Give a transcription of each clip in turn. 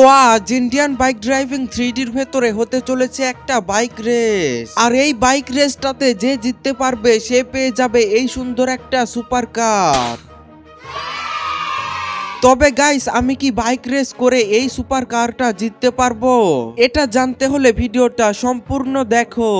তো আজ Indian bike driving থ্রিডির ভেতরে হতে চলেছে একটা বাইক রেস আর এই বাইক রেসটাতে যে জিততে পারবে, সে পেয়ে যাবে এই সুন্দর একটা সুপার কার তবে গাইস আমি কি বাইক রেস করে এই সুপার কারটা জিততে পারব? এটা জানতে হলে ভিডিওটা সম্পূর্ণ দেখো।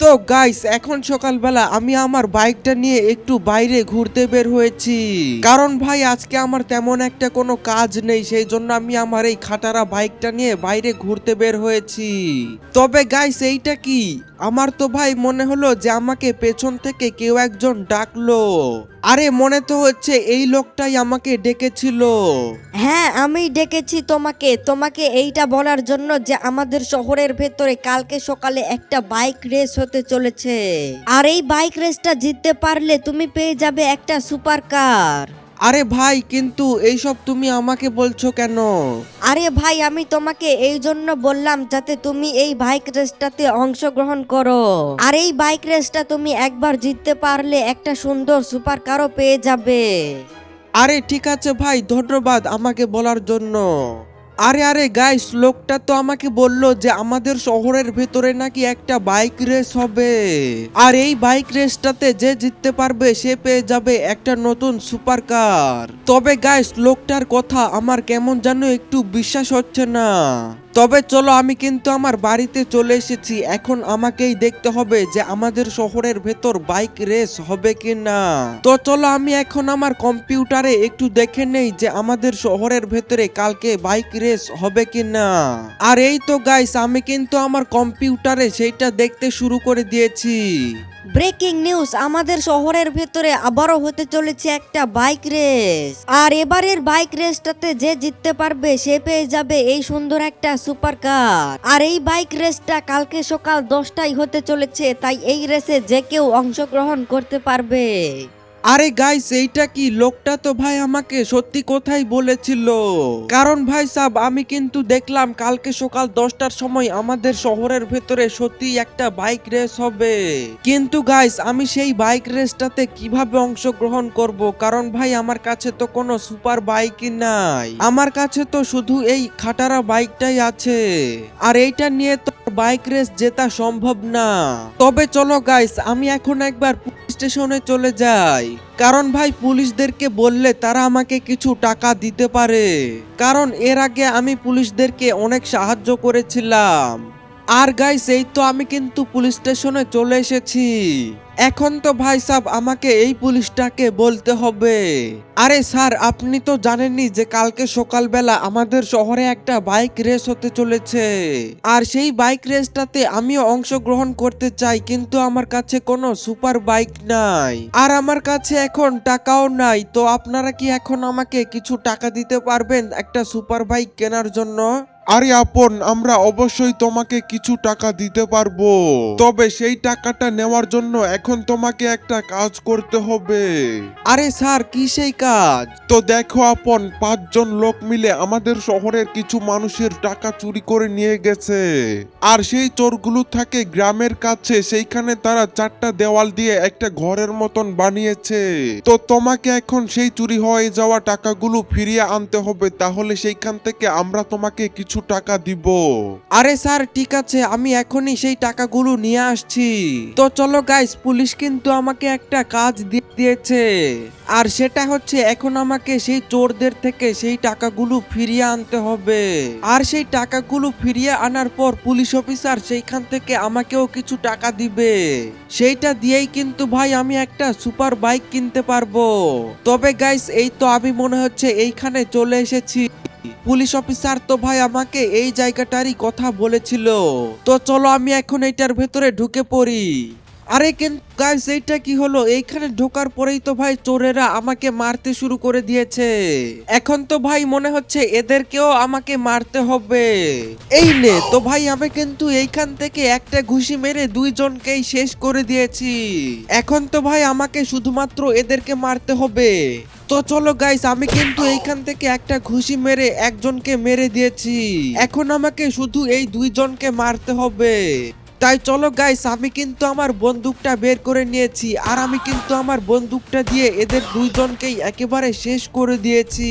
তো গাইস এখন সকালবেলা আমি আমার বাইকটা নিয়ে একটু বাইরে ঘুরতে বের হয়েছি। কারণ ভাই, আজকে আমার তেমন একটা কোনো কাজ নেই, সেই জন্য আমি আমার এই খাটারা বাইকটা নিয়ে বাইরে ঘুরতে বের হয়েছি। তবে গাইস এইটা কি? আমার তো ভাই মনে হলো যে আমাকে পেছন থেকে কেউ একজন ডাকলো। আরে, মনে তো হচ্ছে এই লোকটাই আমাকে ডেকেছিল। হ্যাঁ আমি ডেকেছি তোমাকে। তোমাকে এইটা বলার জন্য যে আমাদের শহরের ভেতরে কালকে সকালে একটা বাইক রেস হতে চলেছে। আর এই বাইক রেসটা জিততে পারলে তুমি পেয়ে যাবে একটা সুপার কার আরে ভাই কিন্তু এইসব তুমি আমাকে বলছো কেন? আরে ভাই আমি তোমাকে এই জন্য বললাম যাতে তুমি এই বাইক রেসটাতে অংশগ্রহণ করো। আর এই বাইক রেসটা তুমি একবার জিততে পারলে একটা সুন্দর সুপার কারও পেয়ে যাবে। আরে ঠিক আছে ভাই ধন্যবাদ আমাকে বলার জন্য। আরে আরে গাইস লোকটা তো আমাকে বলল যে আমাদের শহরের ভেতরে নাকি একটা বাইক রেস হবে। আর এই বাইক রেসটাতে যে জিততে পারবে, সে পেয়ে যাবে একটা নতুন সুপার কার তবে গাইস লোকটার কথা আমার কেমন যেন একটু বিশ্বাস হচ্ছে না। তবে চলো আমি কিন্তু আমার বাড়িতে চলে এসেছি। এখন আমাকেই দেখতে হবে যে আমাদের শহরের ভেতর বাইক রেস হবে কি না তো চলো আমি এখন আমার কম্পিউটারে একটু দেখে নেই যে আমাদের শহরের ভেতরে কালকে বাইক রেস হবে কি না আর এই তো গাইস আমি কিন্তু আমার কম্পিউটারে সেইটা দেখতে শুরু করে দিয়েছি। ব্রেকিং নিউজ, আমাদের শহরের ভেতরে আবারও হতে চলেছে একটা বাইক রেস। আর এবারের বাইক রেসটাতে যে জিততে পারবে, সে পেয়ে যাবে এই সুন্দর একটা সুপার কার আর এই বাইক রেসটা কালকে সকাল দশটায় হতে চলেছে, তাই এই রেসে যে কেউ অংশগ্রহণ করতে পারবে। আরে গাইস এইটা কি? লোকটা তো ভাই আমাকে সত্যি কথাই বলেছিল। কারণ ভাই সাব, আমি কিন্তু দেখলাম কালকে সকাল দশটার সময় আমাদের শহরের ভেতরে সত্যি একটা বাইক রেস হবে। কিন্তু গাইস আমি সেই বাইক রেসটাতে কীভাবে অংশগ্রহণ করব? কারণ ভাই আমার কাছে তো কোনো সুপার বাইকই নাই। আমার কাছে তো শুধু এই খাটারা বাইকটাই আছে। আর এইটা নিয়ে তো বাইক রেস জেতা সম্ভব না। তবে চলো গাইস আমি এখন একবার স্টেশনে চলে যাই কারণ ভাই, পুলিশদেরকে বললে তারা আমাকে কিছু টাকা দিতে পারে। কারণ এর আগে আমি পুলিশদেরকে অনেক সাহায্য করেছিলাম। আর গাইস এই তো আমি কিন্তু পুলিশ স্টেশনে চলে এসেছি। এখন তো ভাই সাহেব আমাকে এই পুলিশটাকে বলতে হবে। আরে স্যার, আপনি তো জানেনই যে কালকে সকালবেলা আমাদের শহরে একটা বাইক রেস হতে চলেছে। আর সেই বাইক রেসটাতে আমিও অংশগ্রহণ করতে চাই, কিন্তু আমার কাছে কোনো সুপার বাইক নাই। আর আমার কাছে এখন টাকাও নাই, তো আপনারা কি এখন আমাকে কিছু টাকা দিতে পারবেন একটা সুপার বাইক কেনার জন্য? আরে আপন আমরা অবশ্যই তোমাকে কিছু টাকা দিতে পারব। তবে সেই টাকাটা নেওয়ার জন্য এখন তোমাকে একটা কাজ করতে হবে। আরে স্যার কি সেই কাজ? তো দেখো আপন পাঁচজন লোক মিলে আমাদের শহরের কিছু মানুষের টাকা চুরি করে নিয়ে গেছে। আর সেই চোরগুলো থাকে গ্রামের কাছে সেইখানে তারা চারটা দেওয়াল দিয়ে একটা ঘরের মতন বানিয়েছে। তো তোমাকে এখন সেই চুরি হয়ে যাওয়া টাকাগুলো ফিরিয়ে আনতে হবে তাহলে সেইখান থেকে আমরা তোমাকে কিছু টাকা দিব। আরে স্যার, ঠিক আছে, আমি এখনই সেই টাকাগুলো নিয়ে আসছি। তো চলো গাইস পুলিশ কিন্তু আমাকে একটা কাজ দিয়ে দিয়েছে। আর সেটা হচ্ছে, এখন আমাকে সেই চোরদের থেকে সেই টাকাগুলো ফিরিয়ে আনতে হবে। আর সেই টাকাগুলো ফিরিয়ে আনার পর পুলিশ অফিসার সেইখান থেকে আমাকেও কিছু টাকা দিবে। সেইটা দিয়েই কিন্তু ভাই আমি একটা সুপার বাইক কিনতে পারব। তবে গাইস এই তো আমি মনে হচ্ছে এইখানে চলে এসেছি। পুলিশ অফিসার তো ভাই আমাকে এই জায়গাটারই কথা বলেছিল। তো চলো আমি এখন এইটার ভেতরে ঢুকে পড়ি। আরে কিন্তু গাইস এইটা কি হলো? এইখানে ঢোকার পরেই তো ভাই চোরেরা আমাকে মারতে শুরু করে দিয়েছে। এখন তো ভাই মনে হচ্ছে এদেরকেও আমাকে মারতে হবে। এই নে, তো ভাই আমি কিন্তু এইখান থেকে একটা ঘুষি মেরে দুইজনকেই শেষ করে দিয়েছি। এখন তো ভাই আমাকে শুধুমাত্র এদেরকে মারতে হবে। তো চলো গাইস আমি কিন্তু এইখান থেকে একটা ঘুষি মেরে একজনকে মেরে দিয়েছি। এখন আমাকে শুধু এই দুইজনকে মারতে হবে। তাই চলো গাইস আমি কিন্তু আমার বন্দুকটা বের করে নিয়েছি আর আমি কিন্তু আমার বন্দুকটা দিয়ে এদের দুইজনকেই একেবারে শেষ করে দিয়েছি।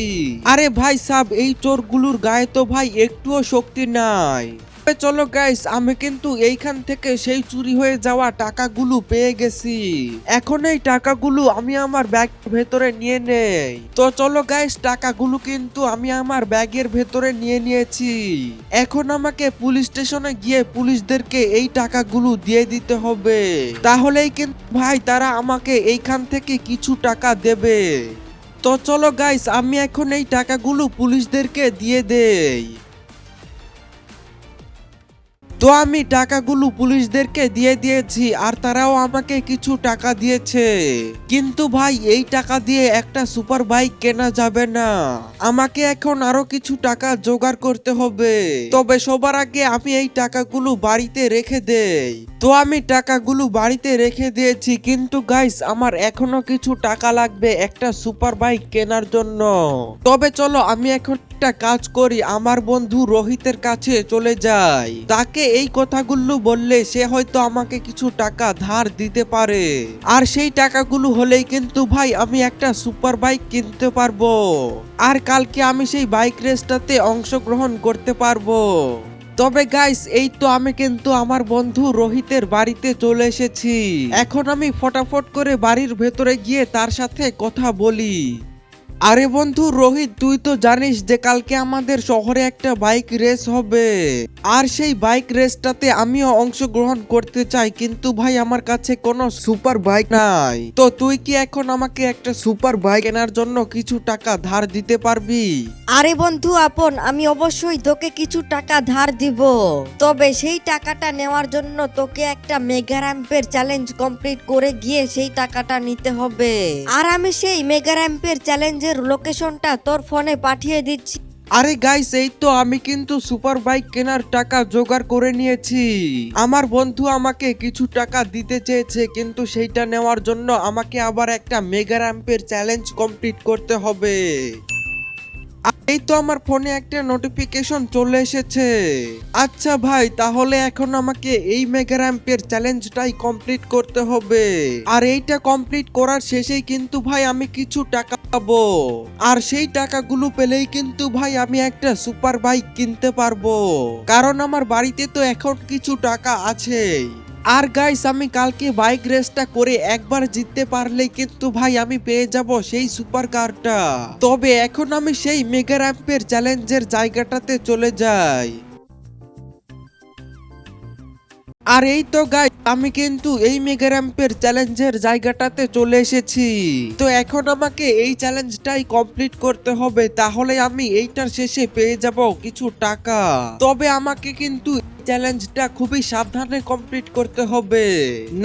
আরে ভাই সাব, এই চোরগুলোর গায়ে তো ভাই একটুও শক্তি নাই। তবে চলো গাইস আমি কিন্তু এইখান থেকে সেই চুরি হয়ে যাওয়া টাকাগুলো পেয়ে গেছি। এখন এই টাকাগুলো আমি আমার ব্যাগ ভেতরে নিয়ে নেই। তো চলো গাইস টাকাগুলো কিন্তু আমি আমার ব্যাগের ভেতরে নিয়ে নিয়েছি। এখন আমাকে পুলিশ স্টেশনে গিয়ে পুলিশদেরকে এই টাকাগুলো দিয়ে দিতে হবে। তাহলেই কিন্তু ভাই, তারা আমাকে এইখান থেকে কিছু টাকা দেবে। তো চলো গাইস আমি এখন এই টাকাগুলো পুলিশদেরকে দিয়ে দেই। তো আমি টাকাগুলো পুলিশদেরকে দিয়ে দিয়েছি আর তারাও আমাকে কিছু টাকা দিয়েছে। কিন্তু ভাই, এই টাকা দিয়ে একটা সুপার বাইক কেনা যাবে না। আমাকে এখন আরও কিছু টাকা জোগাড় করতে হবে। তবে সবার আগে আমি এই টাকাগুলো বাড়িতে রেখে দেই। তো আমি টাকাগুলো বাড়িতে রেখে দিয়েছি, কিন্তু গাইস আমার এখনও কিছু টাকা লাগবে একটা সুপার বাইক কেনার জন্য। তবে চলো, আমি এখন একটা কাজ করি, আমার বন্ধু রোহিতের কাছে চলে যাই। তাকে এই কথাগুলো বললে সে হয়তো আমাকে কিছু টাকা ধার দিতে পারে। আর সেই টাকাগুলো হলেই কিন্তু ভাই আমি একটা সুপার বাইক কিনতে পারব। আর কালকে আমি সেই বাইক রেসটাতে অংশগ্রহণ করতে পারব। তবে গাইস এই তো আমি কিন্তু আমার বন্ধু রোহিতের বাড়িতে চলে এসেছি। এখন আমি ফটাফট করে বাড়ির ভেতরে গিয়ে তার সাথে কথা বলি। আরে বন্ধু, রোহিত, তুই তো জানিস যে কালকে আমাদের শহরে একটা বাইক রেস হবে। আর সেই বাইক রেসটাতে আমিও অংশগ্রহণ করতে চাই, কিন্তু ভাই আমার কাছে কোনো সুপার বাইক নাই। তো তুই কি এখন আমাকে একটা সুপার বাইক কেনার জন্য কিছু টাকা ধার দিতে পারবি? আরে বন্ধু, আপন, আমি অবশ্যই তোকে কিছু টাকা ধার দিব। তবে সেই টাকাটা নেওয়ার জন্য তোকে একটা মেগা র্যাম্পের চ্যালেঞ্জ কমপ্লিট করে গিয়ে সেই টাকাটা নিতে হবে। আর আমি সেই মেগা র্যাম্পের চ্যালেঞ্জের লোকেশনটা তোর ফোনে পাঠিয়ে দিচ্ছি। আরে গাইস এই তো আমি কিন্তু সুপার বাইক কেনার টাকা জোগাড় করে নিয়েছি। আমার বন্ধু আমাকে কিছু টাকা দিতে চেয়েছে, কিন্তু সেইটা নেওয়ার জন্য আমাকে আবার একটা মেগা র্যাম্পের চ্যালেঞ্জ কমপ্লিট করতে হবে। এই তো আমার ফোনে একটা নোটিফিকেশন চলে এসেছে। আচ্ছা ভাই, তাহলে এখন আমাকে এই মেগা র্যাম্পের চ্যালেঞ্জটাই কমপ্লিট করতে হবে। আর এইটা কমপ্লিট করার শেষেই কিন্তু ভাই আমি কিছু টাকা পাবো। আর সেই টাকাগুলো পেলেই কিন্তু ভাই আমি একটা সুপার বাইক কিনতে পারব। কারণ আমার বাড়িতে তো এখন কিছু টাকা আছেই আর গাইস আমি কালকে বাইক রেসটা করে একবার জিততে পারলেই কিন্তু ভাই আমি পেয়ে যাব সেই সুপার কারটা। তবে এখন আমি সেই মেগা র্যাম্পের চ্যালেঞ্জের জায়গাটাতে চলে যাই। আর এই তো গাই আমি কিন্তু এই মেগা র্যাম্পের চ্যালেঞ্জের জায়গাটাতে চলে এসেছি। তো এখন আমাকে এই চ্যালেঞ্জটাই কমপ্লিট করতে হবে, তাহলে আমি এইটার শেষে পেয়ে যাব কিছু টাকা। তবে আমাকে কিন্তু চ্যালেঞ্জটা খুবই সাবধানে কমপ্লিট করতে হবে।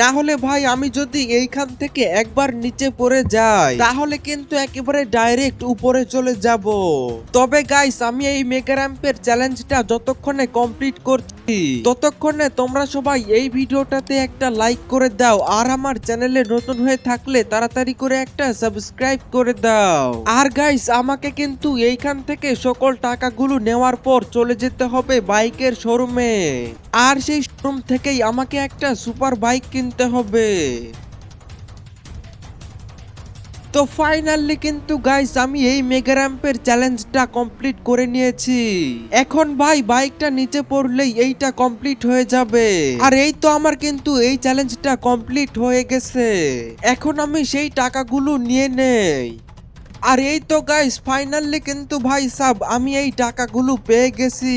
না হলে ভাই, আমি যদি এইখান থেকে একবার নিচে পড়ে যাই, তাহলে কিন্তু একেবারে ডাইরেক্ট উপরে চলে যাব। তবে গাইস আমি এই মেগা র্যাম্পের চ্যালেঞ্জটা যতক্ষণে কমপ্লিট করছি ততক্ষণে তোমরা সবাই এই ভিডিওটাতে একটা লাইক করে দাও, আর আমার চ্যানেলে নতুন হয়ে থাকলে তাড়াতাড়ি করে একটা সাবস্ক্রাইব করে দাও। আর গাইস আমাকে কিন্তু এইখান থেকে সকল টাকাগুলো নেওয়ার পর চলে যেতে হবে বাইকের শোরুমে আর সেই শোরুম থেকেই আমাকে একটা সুপার বাইক কিনতে হবে। তো ফাইনালি কিন্তু গাইস আমি এই মেগা র্যাম্পের চ্যালেঞ্জটা কমপ্লিট করে নিয়েছি। এখন ভাই বাইকটা নিচে পড়লেই এইটা কমপ্লিট হয়ে যাবে। আর এই তো আমার কিন্তু এই চ্যালেঞ্জটা কমপ্লিট হয়ে গেছে। এখন আমি সেই টাকাগুলো নিয়ে নেই। আর এই তো গাইস ফাইনালি কিন্তু ভাই সাব, আমি এই টাকাগুলো পেয়ে গেছি।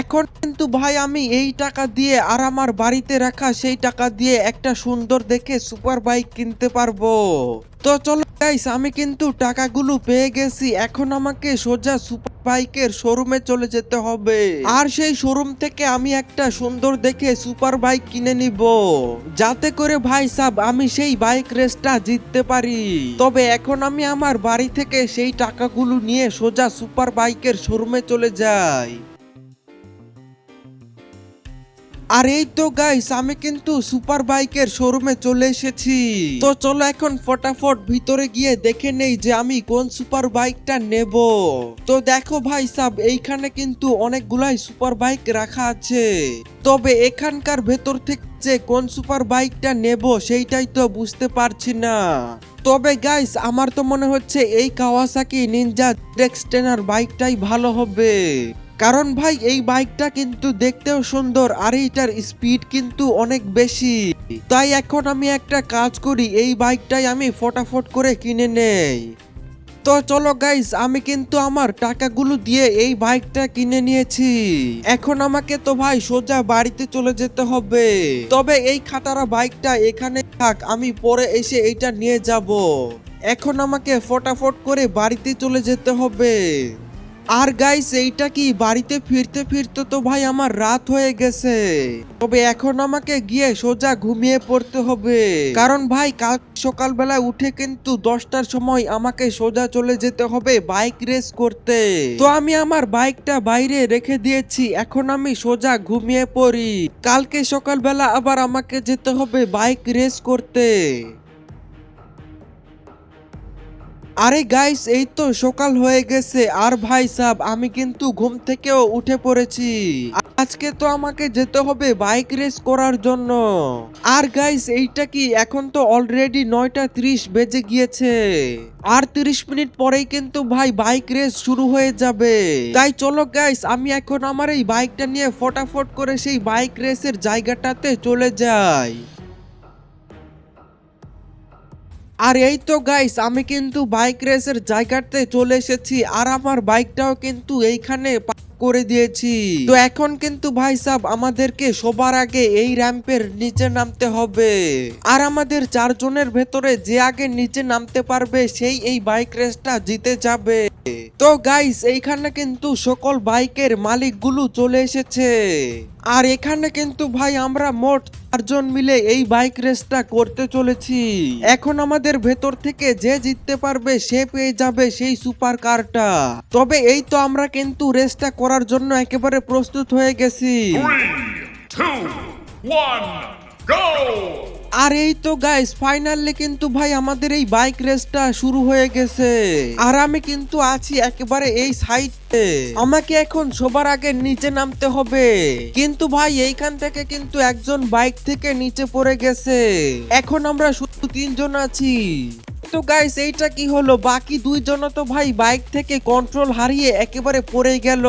এখন কিন্তু ভাই, আমি এই টাকা দিয়ে আর আমার বাড়িতে রাখা সেই টাকা দিয়ে একটা সুন্দর দেখে সুপার বাইক কিনতে পারব। তো চলো গাইস আমি কিন্তু টাকাগুলো পেয়ে গেছি। এখন আমাকে সোজা সুপার বাইকের শোরুমে চলে যেতে হবে। আর সেই শোরুম থেকে আমি একটা সুন্দর দেখে সুপার বাইক কিনে নিব। যাতে করে ভাই সাব, আমি সেই বাইক রেসটা জিততে পারি। তবে এখন আমি আমার বাড়ি থেকে সেই টাকাগুলো নিয়ে সোজা সুপার বাইকের শোরুমে চলে যাই। আর এই তো গাইস আমি কিন্তু সুপার বাইকের শোরুমে চলে এসেছি। তো চলো এখন ফটাফট ভিতরে গিয়ে দেখে নেই যে আমি কোন সুপার বাইকটা নেব। তো দেখো ভাই সাব, এইখানে কিন্তু অনেকগুলাই সুপার বাইক রাখা আছে। তবে এখানকার ভেতর থেকে যে কোন সুপার বাইকটা নেব সেইটাই তো বুঝতে পারছি না। তবে গাইস আমার তো মনে হচ্ছে এই কাওয়াসাকি নিনজা ডেক্সটেনার বাইকটাই ভালো হবে। কারণ ভাই, এই বাইকটা কিন্তু দেখতেও সুন্দর আর এইটার স্পিড কিন্তু অনেক বেশি। তাই এখন আমি একটা কাজ করি, এই বাইকটাই আমি ফটাফট করে কিনে নেই। তো চলো গাইস আমি কিন্তু আমার টাকাগুলো দিয়ে এই বাইকটা কিনে নিয়েছি। এখন আমাকে তো ভাই সোজা বাড়িতে চলে যেতে হবে। তবে এই খাতারা বাইকটা এখানে থাক, আমি পরে এসে এইটা নিয়ে যাব। এখন আমাকে ফটাফট করে বাড়িতে চলে যেতে হবে। আর গাইস এইটা কি বাড়িতে ফিরতে ফিরতে তো ভাই আমার রাত হয়ে গেছে। তবে এখন আমাকে গিয়ে সোজা ঘুমিয়ে পড়তে হবে। কারণ ভাই, কাল সকালবেলা উঠে কিন্তু দশটার সময় আমাকে সোজা চলে যেতে হবে বাইক রেস করতে। তো আমি আমার বাইকটা বাইরে রেখে দিয়েছি, এখন আমি সোজা ঘুমিয়ে পড়ি। কালকে সকালবেলা আবার আমাকে যেতে হবে বাইক রেস করতে। আরে গাইস এই তো সকাল হয়ে গেছে। আর ভাই সাব, আমি কিন্তু ঘুম থেকেও উঠে পড়েছি। আজকে তো আমাকে যেতে হবে বাইক রেস করার জন্য। আর গাইস এইটা কি এখন তো অলরেডি নয়টা ত্রিশ বেজে গিয়েছে। আর তিরিশ মিনিট পরেই কিন্তু ভাই বাইক রেস শুরু হয়ে যাবে। তাই চলো গাইস আমি এখন আমার এই বাইকটা নিয়ে ফটাফট করে সেই বাইক রেসের জায়গাটাতে চলে যাই। আর এই তো গাইস আমি কিন্তু বাইক রেসের জায়গাতে চলে এসেছি, আর আমার বাইকটাও কিন্তু এইখানে করে দিয়েছি। তো এখন কিন্তু ভাই সাহ আমাদেরকে সবার আগে এই র্যাম্পের নিচে নামতে হবে। আর আমাদের চারজনের ভেতরে যে আগে নিচে নামতে পারবে, সেই এই বাইক রেসটা জিতে যাবে। তো গাইস এইখানে কিন্তু সকল বাইকের মালিকগুলো চলে এসেছে। আর এখানে কিন্তু ভাই আমরা মোট চারজন মিলে এই বাইক রেসটা করতে চলেছি। এখন আমাদের ভেতর থেকে যে জিততে পারবে সে পেয়ে যাবে সেই সুপার কারটা তবে এই তো আমরা কিন্তু রেসটা করার জন্য একেবারে প্রস্তুত হয়ে গেছি। Three, two, one, go! আর এই তো গাইস ফাইনালি কিন্তু ভাই আমাদের এই বাইক রেসটা শুরু হয়ে গেছে। আর আমি কিন্তু আছি একেবারে এই সাইডে আমাকে এখন সবার আগে নিচে নামতে হবে। কিন্তু ভাই, এইখান থেকে কিন্তু একজন বাইক থেকে নিচে পড়ে গেছে। এখন আমরা শুধু তিনজন আছি। তো গাইস এইটা কি হলো? বাকি দুইজন তো ভাই বাইক থেকে কন্ট্রোল হারিয়ে একেবারে পড়ে গেল।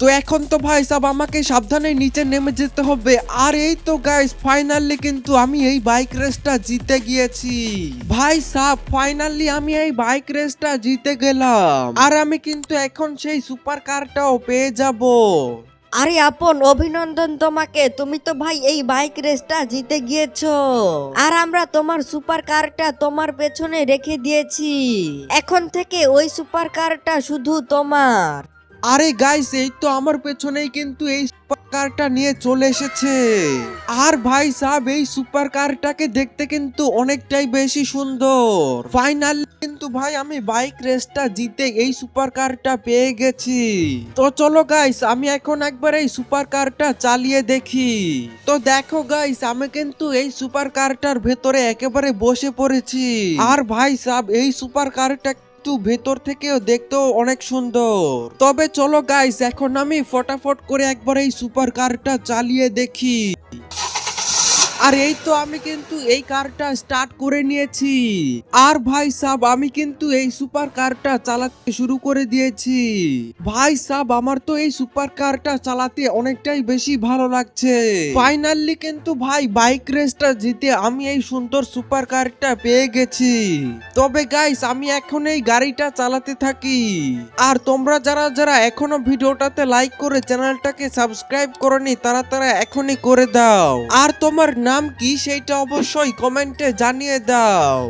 তো এখন তো ভাই সব আমাকে সাবধানে নিচে নেমে যেতে হবে। আর এই তো গাইস ফাইনালি কিন্তু আমি এই বাইক রেসটা জিতে গিয়েছি। ভাই সাব ফাইনালি আমি এই বাইক রেসটা জিতে গেলাম। আর আমি কিন্তু এখন সেই সুপার কারটাও পেয়ে যাব। আরে আপন, অভিনন্দন তোমাকে। তুমি তো ভাই এই বাইক রেসটা জিতে গিয়েছো। আর আমরা তোমার সুপার কারটা তোমার পেছনে রেখে দিয়েছি। এখন থেকে ওই সুপার কারটা শুধু তোমার। আরে গাইস এই তো আমার পেছনেই কিন্তু এই সুপার কারটা নিয়ে চলে এসেছে। আর ভাই সাহেব, এই সুপার কারটাকে দেখতে কিন্তু অনেকটাই বেশি সুন্দর। ফাইনাল কিন্তু ভাই, আমি বাইক রেসটা জিতে এই সুপার কারটা পেয়ে গেছি। তো চলো গাইস আমি এখন একবার এই সুপার কারটা চালিয়ে দেখি। তো দেখো গাইস আমি কিন্তু এই সুপার কারটার ভেতরে একেবারে বসে পড়েছি। আর ভাই সাহেব, এই সুপার কারটা কিন্তু ভেতর থেকেও দেখতেও অনেক সুন্দর। তবে চলো গাইস এখন আমি ফটাফট করে একবার এই সুপার কারটা চালিয়ে দেখি। আর এই তো আমি কিন্তু এই কারটা স্টার্ট করে নিয়েছি। আর ভাই সাব, আমি কিন্তু এই সুপার কারটা চালাতে শুরু করে দিয়েছি। ভাই সাব, আমার তো এই সুপার কারটা চালাতে অনেকটাই বেশি ভালো লাগছে। ফাইনালি কিন্তু ভাই বাইক রেসটা জিতে আমি এই সুন্দর সুপার কারটা পেয়ে গেছি। তবে গাইস আমি এখন এই গাড়িটা চালাতে থাকি। আর তোমরা যারা যারা এখনও ভিডিওটাতে লাইক করে চ্যানেলটাকে সাবস্ক্রাইব করনি, তারা তারা এখনই করে দাও। আর তোমার নাম কি সেইটা অবশ্যই কমেন্টে জানিয়ে দাও।